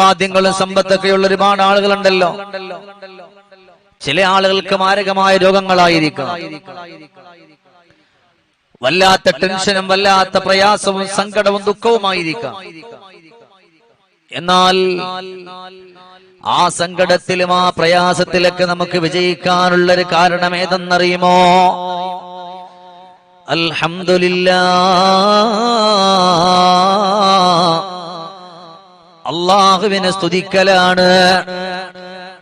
സമ്പാദ്യങ്ങളും സമ്പത്തൊക്കെ ഉള്ള ഒരുപാട് ആളുകളുണ്ടല്ലോ. ചില ആളുകൾക്ക് മാരകമായ രോഗങ്ങളായിരിക്കും വല്ലാത്ത ടെൻഷനും വല്ലാത്ത പ്രയാസവും സങ്കടവും ദുഃഖവുമായിരിക്കാം. എന്നാൽ ആ സങ്കടത്തിലും ആ പ്രയാസത്തിലൊക്കെ നമുക്ക് വിജയിക്കാനുള്ള ഒരു കാരണം ഏതെന്നറിയുമോ? അൽഹംദുലില്ലാ അള്ളാഹുവിനെ സ്തുതിക്കലാണ്.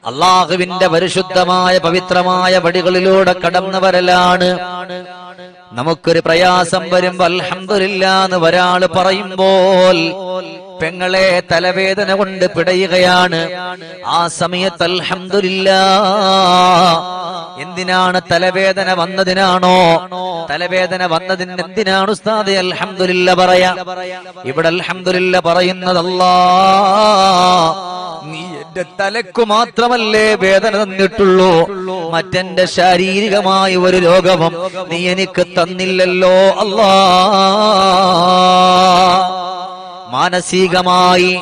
അള്ളാഹുവിന്റെ പരിശുദ്ധമായ പവിത്രമായ വടികളിലൂടെ കടന്നു വരലാണ്. നമുക്കൊരു പ്രയാസം വരുമ്പോ അൽഹംദുലില്ല എന്ന് ഒരാൾ പറയുമ്പോൾ പെങ്ങളെ തലവേദന കൊണ്ട് പിടയുകയാണ്. ആ സമയത്ത് അൽഹംദുലില്ല. എന്തിനാണ് തലവേദന വന്നതിനാണോ? തലവേദന വന്നതിന് എന്തിനാണ് ഉസ്താദ് അൽഹംദുലില്ല പറയാ? ഇവിടെ അൽഹംദുലില്ല പറയുന്നതല്ലാ നീ എന്റെ തലക്കു മാത്രമല്ലേ വേദന തന്നിട്ടുള്ളൂ. മറ്റെന്റെ ശാരീരികമായ ഒരു രോഗവും നീ എനിക്ക് തന്നില്ലല്ലോ. അല്ലാ. മാനസികമായി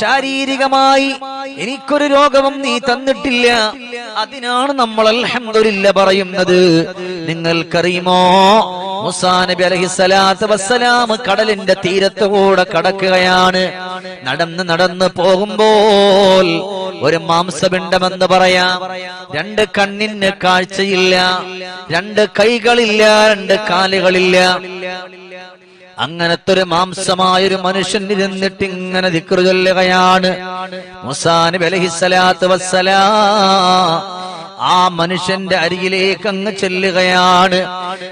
ശാരീരികമായി എനിക്കൊരു രോഗവും നീ തന്നിട്ടില്ല. അതിനാണ് നമ്മൾ അൽഹമില്ല പറയുന്നത്. നിങ്ങൾക്കറിയുമോ? മുസാ നബി അലഹിസ്സലാത്ത് വസ്സലാം കടലിന്റെ തീരത്തുകൂടെ കടക്കുകയാണ്. നടന്ന് നടന്ന് പോകുമ്പോൾ ഒരു മാംസപിണ്ടമെന്ന് പറയാം. രണ്ട് കണ്ണിന് കാഴ്ചയില്ല. രണ്ട് കൈകളില്ല. രണ്ട് കാലുകളില്ല. അങ്ങനത്തെ ഒരു മാംസമായൊരു മനുഷ്യൻ ഇരുന്നിട്ട് ഇങ്ങനെ ദിക്കറു ചൊല്ലുകയാണ്. മുസാനബി അലഹിസ്സലാത്ത് വസ്സലാ ആ മനുഷ്യന്റെ അരികിലേക്ക് അങ്ങ് ചെല്ലുകയാണ്.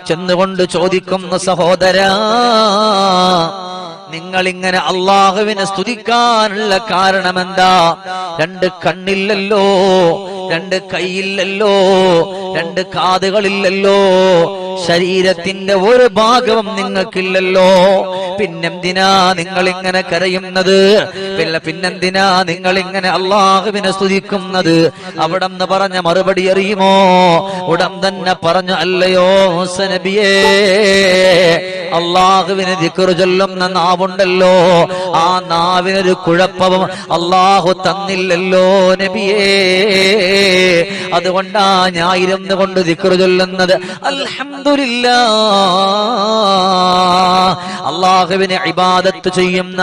ചെന്നുകൊണ്ട് ചോദിക്കുന്ന സഹോദരാ നിങ്ങൾ ഇങ്ങനെ അള്ളാഹുവിനെ സ്തുതിക്കാനുള്ള കാരണം എന്താ രണ്ട് കണ്ണില്ലല്ലോ. രണ്ട് കൈയില്ലല്ലോ രണ്ട് കാതുകളില്ലല്ലോ ശരീരത്തിന്റെ ഒരു ഭാഗവും നിങ്ങൾക്കില്ലല്ലോ. പിന്നെന്തിനാ നിങ്ങൾ ഇങ്ങനെ കരയുന്നത്? പിന്നെ പിന്നെന്തിനാ നിങ്ങൾ ഇങ്ങനെ അള്ളാഹുവിനെ സ്തുതിക്കുന്നത്? അവിടെ നിന്ന് പറഞ്ഞ മറുപടി അറിയുമോ? ഉടൻ തന്നെ പറഞ്ഞു അല്ലയോ നബിയേ അള്ളാഹുവിന് ദിക്കറു ചൊല്ലുന്ന നാവുണ്ടല്ലോ. ആ നാവിനൊരു കുഴപ്പവും അള്ളാഹു തന്നില്ലല്ലോ നബിയേ. അതുകൊണ്ടാ ഞാൻ ഇരുന്ന് കൊണ്ട് ദിക്കറു ചൊല്ലുന്നത്. അൽഹംദുലില്ലാ. അള്ളാഹുവിനെ ഇബാദത്ത് ചെയ്യുന്ന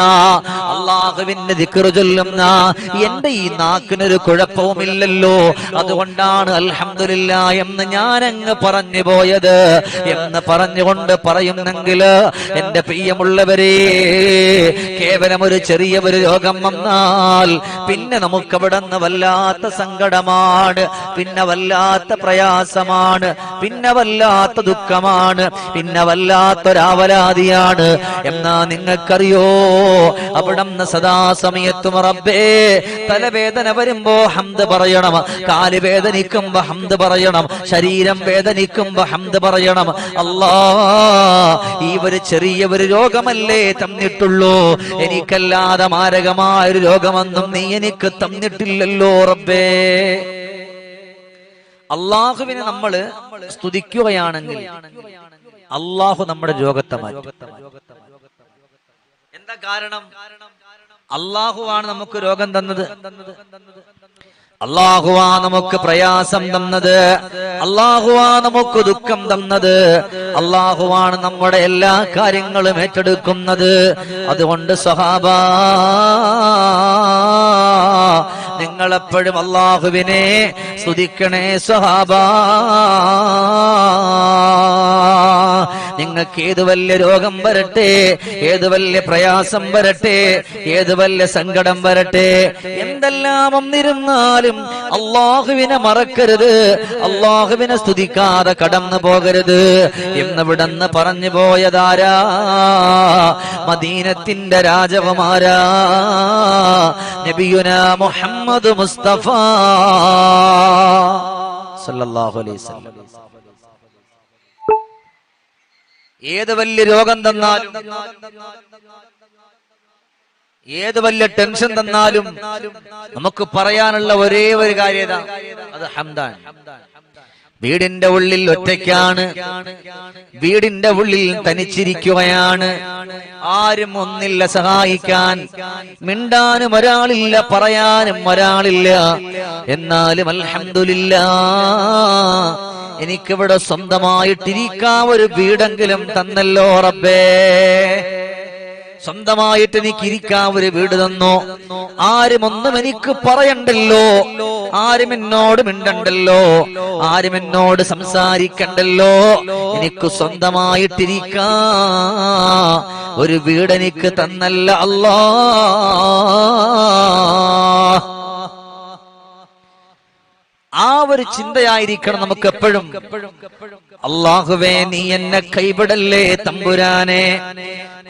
അള്ളാഹുവിന്റെ ദിക്കറു ചൊല്ലുന്ന എന്റെ ഈ നാക്കിനൊരു കുഴപ്പവുമില്ലല്ലോ. അതുകൊണ്ടാണ് അൽഹമില്ല എന്ന് ഞാൻ അങ്ങ് പറഞ്ഞു പോയത്. എന്ന് പറഞ്ഞുകൊണ്ട് പറയുന്നെങ്കിൽ എന്റെ പ്രിയമുള്ളവരെ കേവലം ഒരു ചെറിയ ഒരു രോഗം വന്നാൽ പിന്നെ നമുക്ക് അവിടെ നിന്ന് വല്ലാത്ത സങ്കടമാണ് പിന്നെ വല്ലാത്ത പ്രയാസമാണ്. പിന്നെ വല്ലാത്ത ദുഃഖമാണ്. പിന്നെ വല്ലാത്തൊരാവലാതിയാണ്. എന്നാ നിങ്ങൾക്കറിയോ? അവിടെ സദാസമയത്തും റബ്ബേ തലവേദന വരുമ്പോ ഹംദ് പറയണം. കാൽ വേദനിക്കുമ്പോ ഹംദ് പറയണം. ശരീരം വേദനിക്കുമ്പോ ഹംദ് പറയണം. അല്ലാ ഈ ഒരു ചെറിയ ഒരു രോഗമല്ലേ തന്നിട്ടുള്ളൂ. എനിക്കല്ലാതെ മാരകമായ ഒരു രോഗമൊന്നും നീ എനിക്ക് തന്നിട്ടില്ലല്ലോ റബ്ബേ. അള്ളാഹുവിനെ നമ്മൾ സ്തുതിക്കുകയാണെങ്കിൽ അള്ളാഹു നമ്മുടെ രോഗത്തെ മാറ്റും. എന്താ കാരണം? അള്ളാഹുവാണ് നമുക്ക് രോഗം തന്നത്. അള്ളാഹുവാ നമുക്ക് പ്രയാസം തന്നത്. അള്ളാഹുവാ നമുക്ക് ദുഃഖം തന്നത്. അള്ളാഹുവാണ് നമ്മുടെ എല്ലാ കാര്യങ്ങളും ഏറ്റെടുക്കുന്നത്. അതുകൊണ്ട് സഹാബ നിങ്ങളെപ്പോഴും അള്ളാഹുവിനെ സ്തുതിക്കണേ സഹാബ നിങ്ങൾക്ക് ഏത് വലിയ രോഗം വരട്ടെ? ഏത് വലിയ പ്രയാസം വരട്ടെ? ഏത് വലിയ സങ്കടം വരട്ടെ? എന്തെല്ലാം വന്നിരുന്നാലും അള്ളാഹുവിനെ മറക്കരുത്. അള്ളാഹുവിനെ സ്തുതിക്കാതെ കടന്നു പോകരുത്. എന്നിവിടന്ന് പറഞ്ഞു പോയതാരാ? മദീനത്തിന്റെ രാജകുമാരാ. നബിയുന മുഹമ്മദ് മുസ്തഫ. സല്ലല്ലാഹു അലൈഹി വസല്ലം. ഏത് വലിയ രോഗം തന്നാലും ഏത് വലിയ ടെൻഷൻ തന്നാലും നമുക്ക് പറയാനുള്ള ഒരേ ഒരു കാര്യത അത് ഹംദാൻ. വീടിന്റെ ഉള്ളിൽ ഒറ്റയ്ക്കാണ്. വീടിന്റെ ഉള്ളിൽ തനിച്ചിരിക്കുകയാണ്. ആരും ഒന്നില്ല സഹായിക്കാൻ. മിണ്ടാനും ഒരാളില്ല പറയാനും ഒരാളില്ല. എന്നാലും അൽഹംദുലില്ല എനിക്കിവിടെ സ്വന്തമായിട്ടിരിക്കാൻ ഒരു വീടെങ്കിലും തന്നല്ലോ റബ്ബേ. സ്വന്തമായിട്ട് എനിക്ക് ഇരിക്കാൻ ഒരു വീട് തന്നു? ആരും ഒന്നും എനിക്ക് പറയണ്ടല്ലോ. ആരും എന്നോട് മിണ്ടണ്ടല്ലോ. ആരും എന്നോട് സംസാരിക്കണ്ടല്ലോ. എനിക്ക് സ്വന്തമായിട്ടിരിക്കാ. ഒരു വീട് എനിക്ക് തന്നല്ല അല്ലാ. ആ ഒരു ചിന്തയായിരിക്കണം നമുക്ക് എപ്പോഴും അള്ളാഹുവേ നീ എന്നെ കൈവിടല്ലേ തമ്പുരാനെ.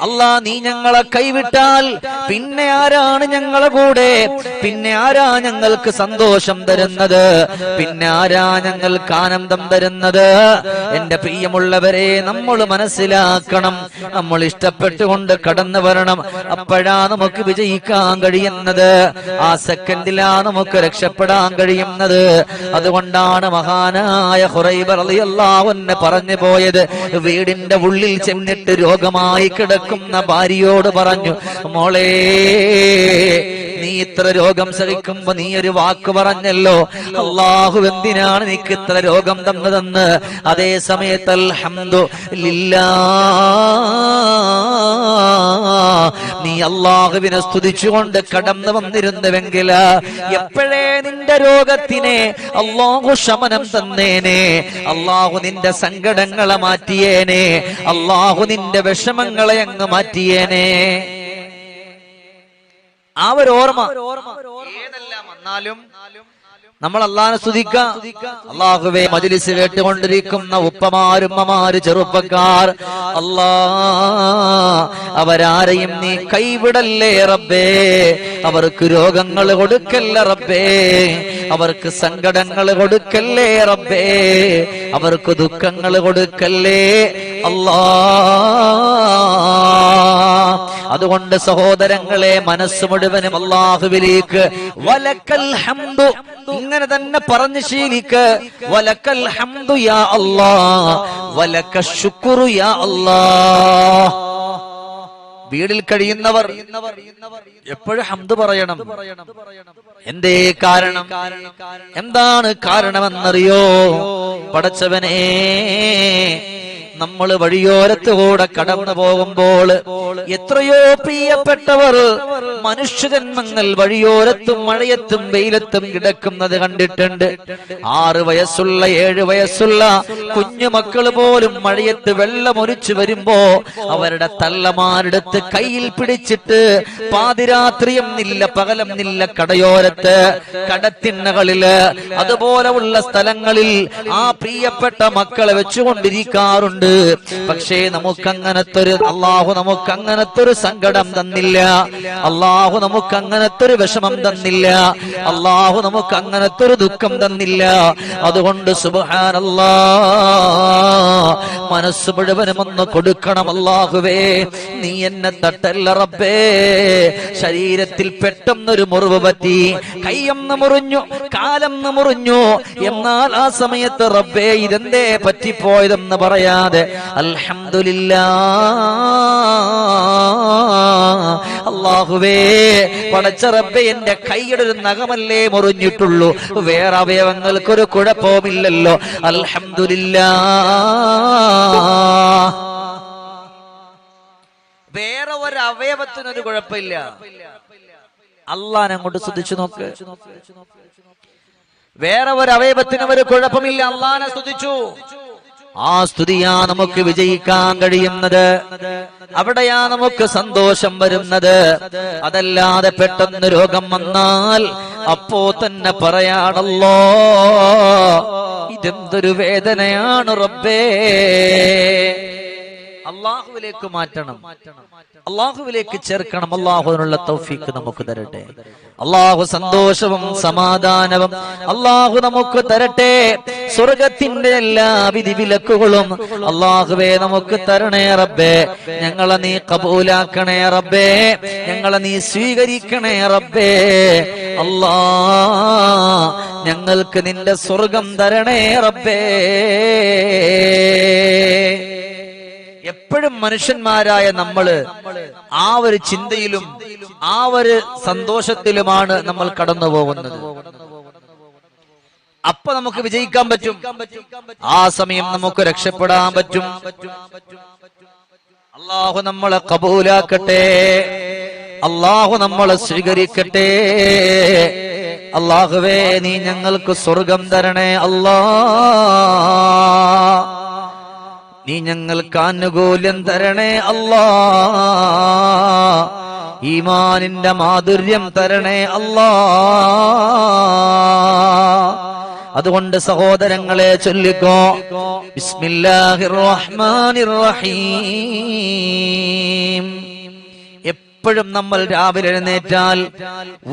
അല്ലാ നീ ഞങ്ങളെ കൈവിട്ടാൽ പിന്നെ ആരാണ് ഞങ്ങളെ കൂടെ? പിന്നെ ആരാ ഞങ്ങൾക്ക് സന്തോഷം തരുന്നത്? പിന്നെ ആരാ ഞങ്ങൾക്ക് ആനന്ദം തരുന്നത്? എന്റെ പ്രിയമുള്ളവരെ നമ്മൾ മനസ്സിലാക്കണം. നമ്മൾ ഇഷ്ടപ്പെട്ടുകൊണ്ട് കടന്നു വരണം. അപ്പോഴാ നമുക്ക് വിജയിക്കാൻ കഴിയുന്നത്. ആ സെക്കൻഡിലാ നമുക്ക് രക്ഷപ്പെടാൻ കഴിയുന്നത്. അതുകൊണ്ടാണ് മഹാനായ ഹുറൈബർ അള്ളാഹുന്നെ പറഞ്ഞു പോയത്. വീടിന്റെ ഉള്ളിൽ ചെന്നിട്ട് രോഗമായി കിടക്കുന്ന ഭാര്യയോട് പറഞ്ഞു മോളെ നീ ഇത്ര രോഗം സഹിക്കുമ്പോ നീ ഒരു വാക്ക് പറഞ്ഞല്ലോ. അള്ളാഹു എന്തിനാണ് നിനക്ക് ഇത്ര രോഗം തന്നതെന്ന്? അതേ സമയത്ത് അൽഹംദു ലില്ലാ നീ അള്ളാഹുവിനെ സ്തുതിച്ചുകൊണ്ട് കടന്നു വന്നിരുന്നുവെങ്കിൽ എപ്പോഴേ നിന്റെ രോഗത്തിനെ അള്ളാഹു ശമനം തന്നേനെ? അള്ളാഹു നിന്റെ സങ്കടങ്ങളെ മാറ്റിയേനെ? അള്ളാഹു നിന്റെ വിഷമങ്ങളെ അങ്ങ് മാറ്റിയേനെ? ആ ഒരു ഓർമ്മ ഏതെല്ലാം വന്നാലും നമ്മൾ അള്ളാഹനെ സ്തുതിക്ക. അള്ളാഹുവെ മജിലിസ് കേട്ടുകൊണ്ടിരിക്കുന്ന ഉപ്പമാരുമ്മമാര് ചെറുപ്പക്കാർ. അല്ലാ അവരാരെയും നീ കൈവിടല്ലേ റബ്ബേ? അവർക്ക് രോഗങ്ങൾ കൊടുക്കല്ല റബ്ബേ. അവർക്ക് സങ്കടങ്ങൾ കൊടുക്കല്ലേ റബ്ബേ? അവർക്ക് ദുഃഖങ്ങൾ കൊടുക്കല്ലേ? അല്ലാ അതുകൊണ്ട് സഹോദരങ്ങളെ മനസ്സ് മുഴുവനും അള്ളാഹുവിലേക്ക് വലക്കൽ ഹംദു. ഇങ്ങനെ തന്നെ പറഞ്ഞു ശീലിക്ക്. വലക്കൽ ഹംദു യാ അല്ലാ വലക്ക ശുക്രു യാ അല്ലാ വീടിൽ കഴിയുന്നവർ എപ്പോഴും ഹംദ് പറയണം. എന്തേ കാരണം? എന്താണ് കാരണമെന്നറിയോ? പടച്ചവനേ നമ്മൾ വഴിയോരത്ത് കൂടെ കടന്നു പോകുമ്പോൾ എത്രയോ പ്രിയപ്പെട്ടവർ മനുഷ്യജന്മങ്ങൾ വഴിയോരത്തും മഴയത്തും വെയിലത്തും കിടക്കുന്നത് കണ്ടിട്ടുണ്ട്. ആറ് വയസ്സുള്ള ഏഴ് വയസ്സുള്ള കുഞ്ഞുമക്കൾ പോലും മഴയത്ത് വെള്ളമൊലിച്ചു വരുമ്പോ അവരുടെ തള്ളമാരെടുത്ത് കയ്യിൽ പിടിച്ചിട്ട് പാതിരാത്രിയും നില്ല പകലം നില്ല കടയോരത്ത് കടത്തിണ്ണകളിൽ. അതുപോലെയുള്ള സ്ഥലങ്ങളിൽ ആ പ്രിയപ്പെട്ട മക്കളെ വെച്ചുകൊണ്ടിരിക്കാറുണ്ട്. പക്ഷേ നമുക്ക് അങ്ങനത്തെ ഒരു അള്ളാഹു നമുക്ക് അങ്ങനത്തെ ഒരു സങ്കടം തന്നില്ല. അള്ളാഹു നമുക്ക് അങ്ങനത്തെ ഒരു വിഷമം തന്നില്ല. അള്ളാഹു നമുക്ക് അങ്ങനത്തെ ഒരു ദുഃഖം തന്നില്ല. അതുകൊണ്ട് സുബാനല്ലാ മനസ്സ് മുഴുവനും ഒന്ന് കൊടുക്കണം അള്ളാഹുവേ നീ എന്നെ തട്ടല്ല റബ്ബേ. ശരീരത്തിൽ പെട്ടെന്നൊരു മുറിവ് പറ്റി. കൈയൊന്ന് മുറിഞ്ഞു കാലൊന്ന് മുറിഞ്ഞു. എന്നാൽ ആ സമയത്ത് റബ്ബേ ഇതെന്തേ പറ്റിപ്പോയതെന്ന് പറയാതെ അൽഹംദുലില്ലാ. അള്ളാഹുവേ പടച്ച റബ്ബെ എന്റെ കൈയുടെ ഒരു നഖമല്ലേ മുറിഞ്ഞിട്ടുള്ളൂ. വേറെ അവയവങ്ങൾക്കൊരു കുഴപ്പവുമില്ലല്ലോ. അൽഹംദുലില്ലാ. വേറെ ഒരു അവയവത്തിനൊരു കുഴപ്പമില്ല. അള്ളാൻ അങ്ങോട്ട് ശ്രദ്ധിച്ചു നോക്ക്. വേറെ ഒരു അവയവത്തിനും ഒരു കുഴപ്പമില്ല. അള്ളാനെ സ്തുതിച്ചു. ആ സ്തുതിയാ നമുക്ക് വിജയിക്കാൻ കഴിയുന്നത്. അവിടെയാ നമുക്ക് സന്തോഷം വരുന്നത്. അതല്ലാതെ പെട്ടെന്ന് രോഗം വന്നാൽ അപ്പോ തന്നെ പറയാണല്ലോ ഇതെന്തൊരു വേദനയാണ് റബ്ബേ. അള്ളാഹുവിലേക്ക് മാറ്റണം. അള്ളാഹുവിലേക്ക് ചേർക്കണം. അള്ളാഹുവിനുള്ള തൗഫീക്ക് നമുക്ക് തരട്ടെ. അള്ളാഹു സന്തോഷവും സമാധാനവും അള്ളാഹു നമുക്ക് തരട്ടെ. സ്വർഗത്തിന്റെ എല്ലാ വിധി വിലക്കുകളും അള്ളാഹുവേ നമുക്ക് തരണേ റബ്ബേ. ഞങ്ങളെ നീ കബൂലാക്കണേ റബ്ബേ. ഞങ്ങളെ നീ സ്വീകരിക്കണേ റബ്ബേ. അല്ലാ ഞങ്ങൾക്ക് നിന്റെ സ്വർഗം തരണേ റബ്ബേ. എപ്പോഴും മനുഷ്യന്മാരായ നമ്മൾ ആ ഒരു ചിന്തയിലും ആ ഒരു സന്തോഷത്തിലുമാണ് നമ്മൾ കടന്നു പോകുന്നത്. അപ്പൊ നമുക്ക് വിജയിക്കാൻ പറ്റും. ആ സമയം നമുക്ക് രക്ഷപ്പെടാൻ പറ്റും. അള്ളാഹു നമ്മളെ കബൂലാക്കട്ടെ. അള്ളാഹു നമ്മളെ സ്വീകരിക്കട്ടെ. അള്ളാഹുവേ നീ ഞങ്ങൾക്ക് സ്വർഗം തരണേ അല്ലാ. നീ ഞങ്ങൾക്ക് ആനുകൂല്യം തരണേ അല്ലാ. ഈമാനിന്റെ മാധുര്യം തരണേ അല്ലാ. അതുകൊണ്ട് സഹോദരങ്ങളെ ചൊല്ലിക്കോ. ബിസ്മില്ലാഹിർ റഹ്മാനിർ റഹീം എപ്പോഴും നമ്മൾ രാവിലെ എഴുന്നേറ്റാൽ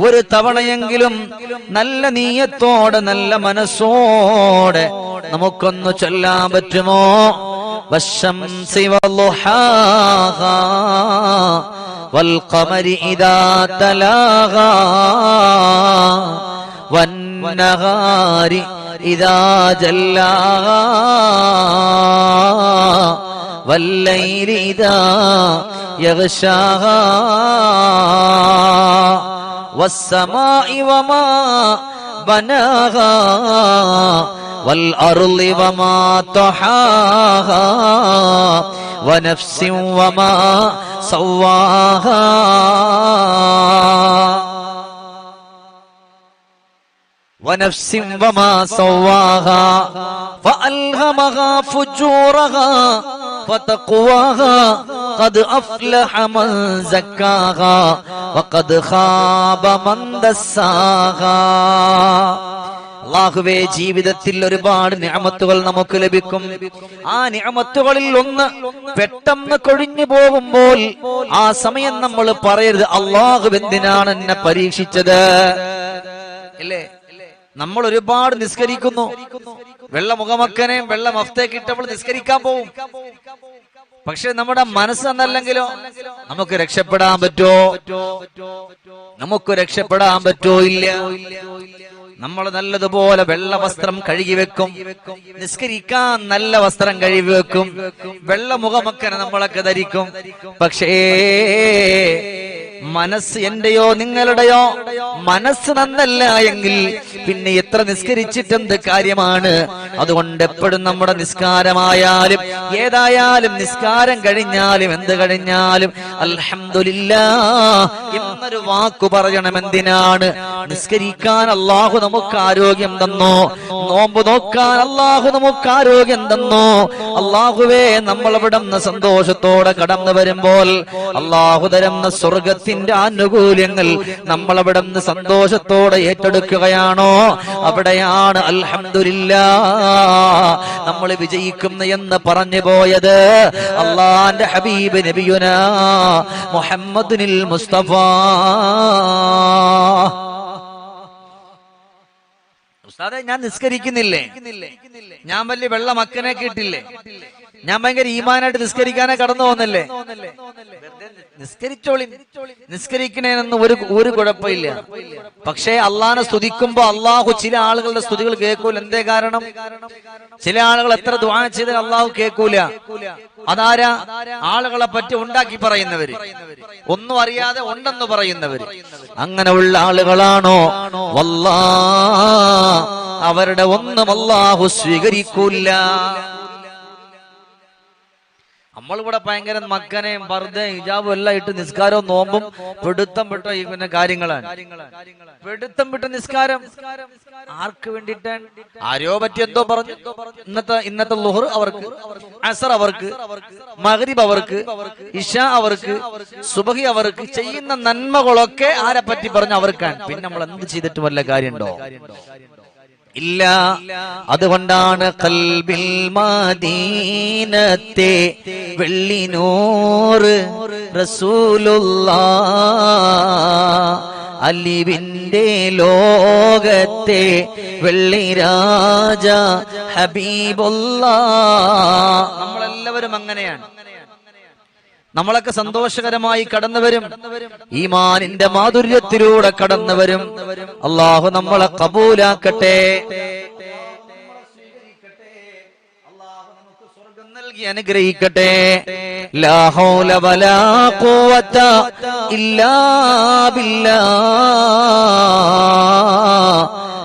ഒരു തവണയെങ്കിലും നല്ല നീയത്തോടെ നല്ല മനസ്സോടെ നമുക്കൊന്ന് ചൊല്ലാൻ പറ്റുമോ? والشمس وضحاها والقمر إذا تلاها والنهار إذا جلاها والليل إذا يغشاها والسماء وما بناها والأرض وما طحاها ونفس وما سواها. ونفس وما سواها فألهمها فجورها وتقواها قد أفلح من زكاها وقد خاب من دساها. അള്ളാഹുവേ ജീവിതത്തിൽ ഒരുപാട് നിയമത്തുകൾ നമുക്ക് ലഭിക്കും. ആ നിയമത്തുകളിൽ ഒന്ന് പെട്ടെന്ന് കൊഴിഞ്ഞു പോകുമ്പോൾ ആ സമയം നമ്മൾ പറയരുത് അള്ളാഹു എന്തിനാണ് എന്നെ പരീക്ഷിച്ചത്? അല്ലേ നമ്മൾ ഒരുപാട് നിസ്കരിക്കുന്നു. വെള്ള മുഖമക്കനെ വെള്ള മഫ്തേക്ക് ഇട്ടപ്പോൾ നിസ്കരിക്കാൻ പോവും. പക്ഷെ നമ്മുടെ മനസ്സ് എന്നല്ലെങ്കിലോ നമുക്ക് രക്ഷപ്പെടാൻ പറ്റോ? നമുക്ക് രക്ഷപ്പെടാൻ പറ്റോ ഇല്ല? നമ്മൾ നല്ലതുപോലെ വെള്ള വസ്ത്രം കഴുകി വെക്കും. നിസ്കരിക്കാൻ നല്ല വസ്ത്രം കഴുകി വെക്കും. വെള്ള മുഖമക്കനെ നമ്മളൊക്കെ ധരിക്കും. പക്ഷേ മനസ്സ് എന്റെയോ നിങ്ങളുടെയോ? മനസ്സ് നന്നല്ല എങ്കിൽ പിന്നെ എത്ര നിസ്കരിച്ചിട്ടെന്ത് കാര്യമാണ്? അതുകൊണ്ട് എപ്പോഴും നമ്മുടെ നിസ്കാരമായാലും ഏതായാലും നിസ്കാരം കഴിഞ്ഞാലും എന്ത് കഴിഞ്ഞാലും അൽഹംദുലില്ലാ എന്നൊരു വാക്കു പറയണം എന്തിനാണ്? നിസ്കരിക്കാൻ അള്ളാഹു നമുക്ക് ആരോഗ്യം തന്നോ? നോമ്പ് നോക്കാൻ അള്ളാഹു നമുക്ക് ആരോഗ്യം തന്നോ? അള്ളാഹുവേ നമ്മൾ സന്തോഷത്തോടെ കടന്നു വരുമ്പോൾ അള്ളാഹു തരുന്ന സ്വർഗത്തിന്റെ ആനുകൂല്യങ്ങൾ നമ്മൾ അവിടെ നിന്ന് സന്തോഷത്തോടെ ഏറ്റെടുക്കുകയാണോ? അവിടെയാണ് അൽഹമില്ല നമ്മൾ വിജയിക്കുന്ന എന്ന് പറഞ്ഞു പോയത് അള്ളാന്റെ ഹബീബ് നബിയുന മുഹമ്മദുനിൽ മുസ്തഫ. ഞാൻ നിസ്കരിക്കുന്നില്ലേ? ഞാൻ വലിയ വെള്ള മക്കനെ കിട്ടില്ലേ? ഞാൻ ഭയങ്കര ഈമാനായിട്ട് നിസ്കരിക്കാനേ കടന്നു പോകുന്നല്ലേ? നിസ്കരിച്ചോളി നിസ്കരിക്കണേനൊന്നും ഒരു ഒരു കുഴപ്പമില്ല. പക്ഷേ അള്ളാഹിനെ സ്തുതിക്കുമ്പോ അള്ളാഹു ചില ആളുകളുടെ സ്തുതികൾ കേൾക്കൂല. എന്തേ കാരണം? ചില ആളുകൾ എത്ര ദ്വാന ചെയ്താൽ അള്ളാഹു കേൾക്കൂല. അതാരാ? ആളുകളെ പറ്റി ഉണ്ടാക്കി പറയുന്നവര്. ഒന്നും അറിയാതെ ഉണ്ടെന്ന് പറയുന്നവര്. അങ്ങനെയുള്ള ആളുകളാണോ? വല്ലാ. അവരുടെ ഒന്നും അള്ളാഹു സ്വീകരിക്കൂല. നമ്മളിവിടെ ഭയങ്കര മക്കനെയും പർദ്ദയും ഹിജാബും എല്ലാം ഇട്ട് നിസ്കാരവും നോമ്പും പിടുത്തം വിട്ട ഈ പിന്നെ കാര്യങ്ങളാണ്. പിടുത്തം വിട്ട നിസ്കാരം ആർക്ക് വേണ്ടിയിട്ടാണ്? ആരോ പറ്റി എന്തോ പറഞ്ഞു. ഇന്നത്തെ ഇന്നത്തെ ലുഹർ അവർക്ക് അസർ അവർക്ക് മഹരീബ് അവർക്ക് ഇഷ അവർക്ക് സുബഹി അവർക്ക് ചെയ്യുന്ന നന്മകളൊക്കെ ആരെ പറ്റി പറഞ്ഞു അവർക്കാണ്. പിന്നെ നമ്മൾ എന്ത് ചെയ്തിട്ട് വല്ല കാര്യമുണ്ടോ? ഇല്ല. അതുകൊണ്ടാണ് കൽബിൽ മാദീനത്തെ വെള്ളിനോറ് റസൂലുള്ള അലിവിന്റെ ലോകത്തെ വെള്ളി വെള്ളിരാജ ഹബീബുള്ള. നമ്മളെല്ലാവരും അങ്ങനെയാണ്. നമ്മളൊക്കെ സന്തോഷകരമായി കടന്നുവരും. ഈമാനിന്റെ മാധുര്യത്തിലൂടെ കടന്നു വരും അള്ളാഹു നമ്മളെ കബൂലാക്കട്ടെ. നൽകി അനുഗ്രഹിക്കട്ടെ വലാ ഇല്ലാ ബില്ലാ.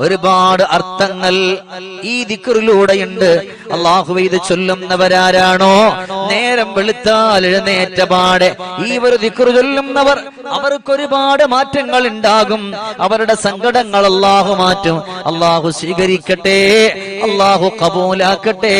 ഒരുപാട് അർത്ഥങ്ങൾ ഈ ദിക്കറിലൂടെയുണ്ട് അള്ളാഹു ഇത് ചൊല്ലുന്നവരാരാണോ? നേരം വെളുത്താൽ എഴുന്നേറ്റ പാടെ ഈ ഒരു ദിക്കറ് ചൊല്ലുന്നവർ അവർക്ക് ഒരുപാട് മാറ്റങ്ങൾ ഉണ്ടാകും അവരുടെ സങ്കടങ്ങൾ അള്ളാഹു മാറ്റും. അള്ളാഹു സ്വീകരിക്കട്ടെ അള്ളാഹു കബൂലാക്കട്ടെ.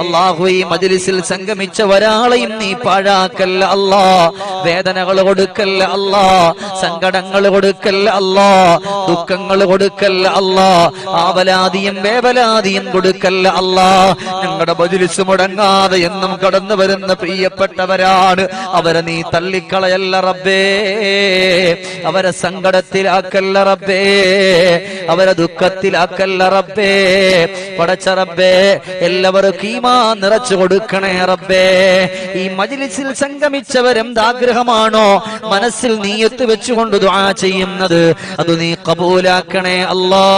അള്ളാഹു ഈ മജ്ലിസിൽ സംഗമിച്ച ഒരാളെയും നീ പാഴാക്കല്ല അല്ലാ. വേദനകൾ കൊടുക്കല്ല അല്ലാ. സങ്കടങ്ങൾ കൊടുക്കല്ല അല്ലാ. ദുഃഖങ്ങൾ കൊടുക്കല്ല അല്ലാ ആവലാതിയും വേവലാതിയും കൊടുക്കല്ല അല്ലാ. ഞങ്ങളുടെ മജിലിസ് മുടങ്ങാതെ എന്നും കടന്നു വരുന്ന പ്രിയപ്പെട്ടവരാണ്. അവരെ നീ തള്ളിക്കളയല്ല റബ്ബേ. അവരെ സങ്കടത്തിലാക്കല്ല റബ്ബേ. അവരെ ദുഃഖത്തിലാക്കല്ല റബ്ബേ. പടച്ച റബ്ബേ എല്ലാവർക്കും ഈമാ നിറച്ചു കൊടുക്കണേ റബ്ബേ. ഈ മജിലിസിൽ സംഗമിച്ചവരും ആഗ്രഹമാണോ? മനസ്സിൽ നീയത്ത് വെച്ചുകൊണ്ട് ദുആ ചെയ്യുന്നത്. അത് നീ കബൂലാക്കണേ അല്ലാ.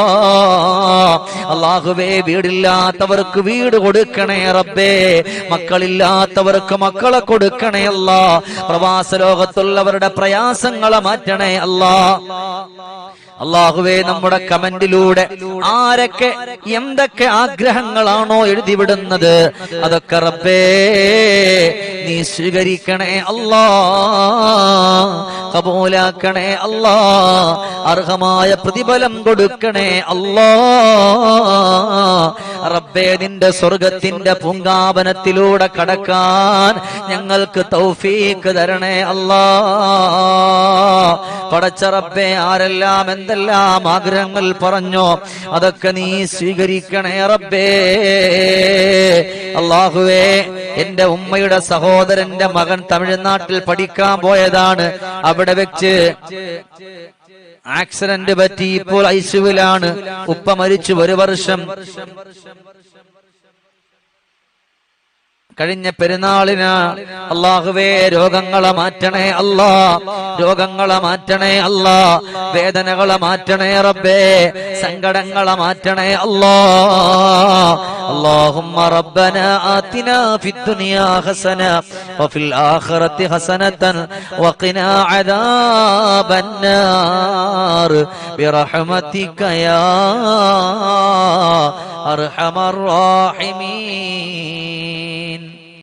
അള്ളാഹുവേ വീടില്ലാത്തവർക്ക് വീട് കൊടുക്കണേ റബ്ബേ. മക്കളില്ലാത്തവർക്ക് മക്കളെ കൊടുക്കണേ അല്ല. പ്രവാസ ലോകത്തുള്ളവരുടെ പ്രയാസങ്ങളെ മാറ്റണേ അല്ലാ. അള്ളാഹുവേ നമ്മുടെ കമന്റിലൂടെ ആരൊക്കെ എന്തൊക്കെ ആഗ്രഹങ്ങളാണോ എഴുതിവിടുന്നത്? അതൊക്കെ റബ്ബേ നീ സ്വീകരിക്കണേ അല്ലാ കബൂലാക്കണേ അല്ലാ അർഹമായ പ്രതിഫലം കൊടുക്കണേ അല്ലാ റബ്ബേ നിന്റെ സ്വർഗത്തിന്റെ പൂങ്കാവനത്തിലൂടെ കടക്കാൻ ഞങ്ങൾക്ക് തൗഫീക്ക് തരണേ അല്ലാ. പടച്ച റബ്ബേ ആരെല്ലാം എന്തെല്ലാം ആഗ്രഹങ്ങൾ പറഞ്ഞോ അതൊക്കെ നീ സ്വീകരിക്കണേ റബ്ബേ. അള്ളാഹുവേ എന്റെ ഉമ്മയുടെ സഹോദരന്റെ മകൻ തമിഴ്നാട്ടിൽ പഠിക്കാൻ പോയതാണ്. അവിടെ വെച്ച് ആക്സിഡന്റ് പറ്റി ഇപ്പോൾ ഐസുവിലാണ് ഉപ്പ മരിച്ചു ഒരു വർഷം. കഴിഞ്ഞ പെരുന്നാളിന് അള്ളാഹുവേ രോഗങ്ങളെ മാറ്റണേ അല്ലാ രോഗങ്ങളെ മാറ്റണേ അല്ലാ വേദനകളെ മാറ്റണേ റബ്ബേ സങ്കടങ്ങളെ മാറ്റണേ അല്ലാ اللهم ربنا آتنا في الدنيا حسنة وفي الآخرة حسنة وقنا عذاب النار برحمتك يا أرحم الراحمين